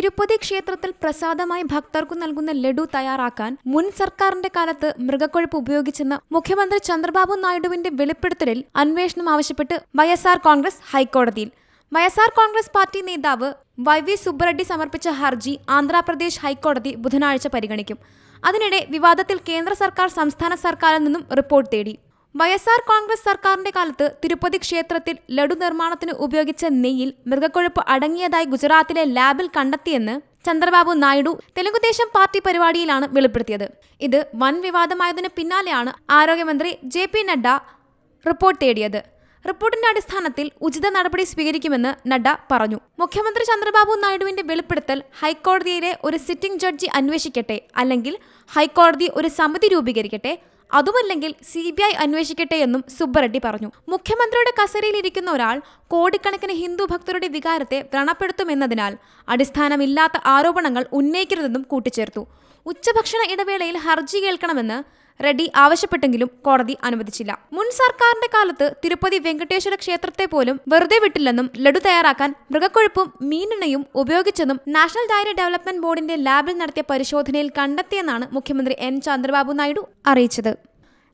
തിരുപ്പതി ക്ഷേത്രത്തിൽ പ്രസാദമായി ഭക്തർക്കു നൽകുന്ന ലഡു തയ്യാറാക്കാൻ മുൻ സർക്കാരിന്റെ കാലത്ത് മൃഗക്കൊഴുപ്പ് ഉപയോഗിച്ചെന്ന് മുഖ്യമന്ത്രി ചന്ദ്രബാബു നായിഡുവിന്റെ വെളിപ്പെടുത്തലിൽ അന്വേഷണം ആവശ്യപ്പെട്ട് വൈഎസ്ആർ കോൺഗ്രസ് ഹൈക്കോടതിയിൽ. വൈഎസ്ആർ കോൺഗ്രസ് പാർട്ടി നേതാവ് വൈ വി സുബ്ബറെഡ്ഡി സമർപ്പിച്ച ഹർജി ആന്ധ്രാപ്രദേശ് ഹൈക്കോടതി ബുധനാഴ്ച പരിഗണിക്കും. അതിനിടെ വിവാദത്തിൽ കേന്ദ്ര സർക്കാർ സംസ്ഥാന സർക്കാരിൽ നിന്നും റിപ്പോർട്ട് തേടി. വൈഎസ്ആർ കോൺഗ്രസ് സർക്കാരിന്റെ കാലത്ത് തിരുപ്പതി ക്ഷേത്രത്തിൽ ലഡു നിർമ്മാണത്തിന് ഉപയോഗിച്ച നെയ്യിൽ മൃഗക്കൊഴുപ്പ് അടങ്ങിയതായി ഗുജറാത്തിലെ ലാബിൽ കണ്ടെത്തിയെന്ന് ചന്ദ്രബാബു നായിഡു തെലുങ്കുദേശം പാർട്ടി പരിപാടിയിലാണ് വെളിപ്പെടുത്തിയത്. ഇത് വൻ വിവാദമായതിന് പിന്നാലെയാണ് ആരോഗ്യമന്ത്രി ജെ പി നഡ്ഡ റിപ്പോർട്ട് തേടിയത്. റിപ്പോർട്ടിന്റെ അടിസ്ഥാനത്തിൽ ഉചിത നടപടി സ്വീകരിക്കുമെന്ന് നഡ്ഡ പറഞ്ഞു. മുഖ്യമന്ത്രി ചന്ദ്രബാബു നായിഡുവിന്റെ വെളിപ്പെടുത്തൽ ഹൈക്കോടതിയിലെ ഒരു സിറ്റിംഗ് ജഡ്ജി അന്വേഷിക്കട്ടെ അല്ലെങ്കിൽ ഹൈക്കോടതി ഒരു സമിതി രൂപീകരിക്കട്ടെ അതുമല്ലെങ്കിൽ സി ബി ഐ അന്വേഷിക്കട്ടെ എന്നും സുബ്ബറെഡ്ഡി പറഞ്ഞു. മുഖ്യമന്ത്രിയുടെ കസേരയിൽ ഇരിക്കുന്ന ഒരാൾ കോടിക്കണക്കിന് ഹിന്ദു ഭക്തരുടെ വികാരത്തെ വ്രണപ്പെടുത്തുമെന്നതിനാൽ അടിസ്ഥാനമില്ലാത്ത ആരോപണങ്ങൾ ഉന്നയിക്കരുതെന്നും കൂട്ടിച്ചേർത്തു. ഉച്ചഭക്ഷണ ഇടവേളയിൽ ഹർജി കേൾക്കണമെന്ന് റെഡ്ഡി ആവശ്യപ്പെട്ടെങ്കിലും കോടതി അനുവദിച്ചില്ല. മുൻ സർക്കാരിന്റെ കാലത്ത് തിരുപ്പതി വെങ്കടേശ്വര ക്ഷേത്രത്തെ പോലും വെറുതെ വിട്ടില്ലെന്നും ലഡു തയ്യാറാക്കാൻ മൃഗക്കൊഴുപ്പും മീനെണ്ണയും ഉപയോഗിച്ചെന്നും നാഷണൽ ഡയറി ഡെവലപ്മെന്റ് ബോർഡിന്റെ ലാബിൽ നടത്തിയ പരിശോധനയിൽ കണ്ടെത്തിയെന്നാണ് മുഖ്യമന്ത്രി എൻ ചന്ദ്രബാബു നായിഡു അറിയിച്ചത്.